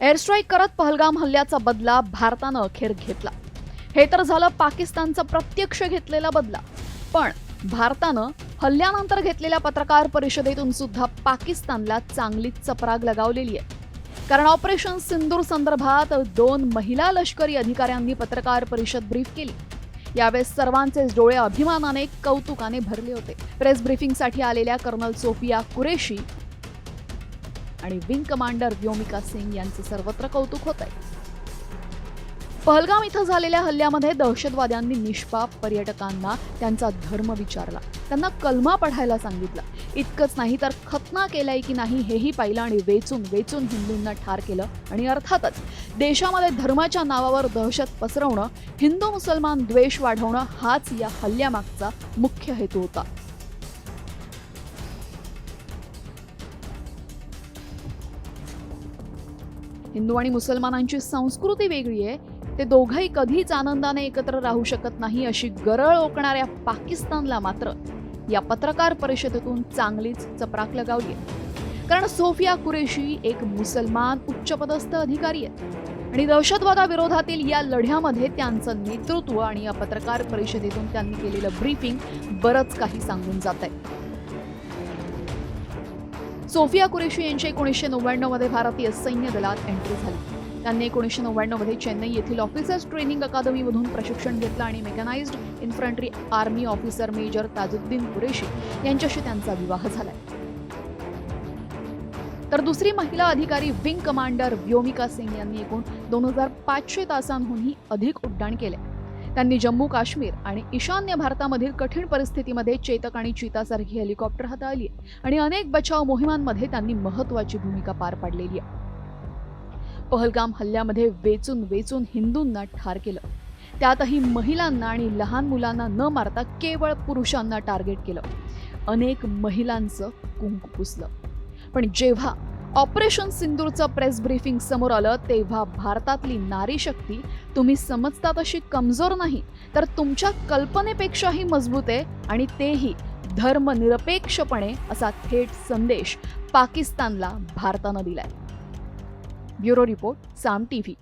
Airstrike करत पहलगाम हल्ल्याचा बदला भारतानं अखेर घेतला. हे तर झालं पाकिस्तानचा प्रत्यक्ष घेतलेला बदला. पण भारतानं हल्ल्यानंतर घेतलेल्या पत्रकार परिषदेतून सुद्धा पाकिस्तानला चांगलीच चपराग लगावलेली आहे. कारण ऑपरेशन सिंदूर संदर्भात दोन महिला लष्करी अधिकाऱ्यांनी पत्रकार परिषद ब्रीफ केली. यावेळेस सर्वांचेच डोळे अभिमानाने कौतुकाने भरले होते. प्रेस ब्रीफिंगसाठी आलेल्या कर्नल सोफिया कुरेशी आणि विंग कमांडर व्योमिका सिंग यांचं सर्वत्र कौतुक होत आहे पहलगाम इथं झालेल्या हल्ल्यामध्ये दहशतवाद्यांनी निष्पाप पर्यटकांना त्यांचा धर्म विचारला. त्यांना कलमा पढायला सांगितलं. इतकंच नाही तर खतना केलाय की नाही हेही पाहिलं आणि वेचून वेचून हिंदूंना ठार केलं आणि अर्थातच देशामध्ये धर्माच्या नावावर दहशत पसरवणं हिंदू मुसलमान द्वेष वाढवणं हाच या हल्ल्यामागचा मुख्य हेतू होता. हिंदू आणि मुसलमानांची संस्कृती वेगळी आहे. ते दोघंही कधीच आनंदाने एकत्र राहू शकत नाही अशी गरळ ओकणाऱ्या पाकिस्तानला मात्र या पत्रकार परिषदेतून चांगलीच चपराक लगावली आहे. कारण सोफिया कुरेशी एक मुसलमान उच्चपदस्थ अधिकारी आहेत. आणि दहशतवादाविरोधातील या लढ्यामध्ये त्यांचं नेतृत्व आणि या पत्रकार परिषदेतून त्यांनी केलेलं ब्रीफिंग बरंच काही सांगून जात आहे सोफिया कुरेशी यांची एकोणीसशे नव्याण्णवमध्ये भारतीय सैन्य दलात एंट्री झाली. त्यांनी एकोणीसशे नव्याण्णवमध्ये चेन्नई येथील ऑफिसर्स ट्रेनिंग अकादमीमधून प्रशिक्षण घेतलं आणि mechanised infantry army officer major Tajuddin Qureshi यांच्याशी त्यांचा विवाह झालाय. तर दुसरी महिला अधिकारी विंग कमांडर व्योमिका सिंग यांनी एकूण दोन हजार पाचशे तासांहूनही अधिक उड्डाण केले त्यांनी जम्मू काश्मीर आणि ईशान्य भारतामधील कठीण परिस्थितीमध्ये चेतक आणि चितासारखी हेलिकॉप्टर हाताळली आणि अनेक बचाव मोहिमांमध्ये त्यांनी महत्वाची भूमिका पार पाडलेली आहे. पहलगाम हल्ल्यामध्ये वेचून वेचून हिंदूंना ठार केलं. त्यातही महिलांना आणि लहान मुलांना न मारता केवळ पुरुषांना टार्गेट केलं. अनेक महिलांचं कुंकू पुसलं. पण जेव्हा ऑपरेशन सिंदूरचं प्रेस ब्रीफिंग समोर आलं तेव्हा भारतातली नारी शक्ती तुम्ही समजता तशी कमजोर नाही तर तुमच्या कल्पनेपेक्षाही मजबूत आहे आणि तेही धर्मनिरपेक्षपणे असा थेट संदेश पाकिस्तानला भारतानं दिलाय. Bureau report Saam TV.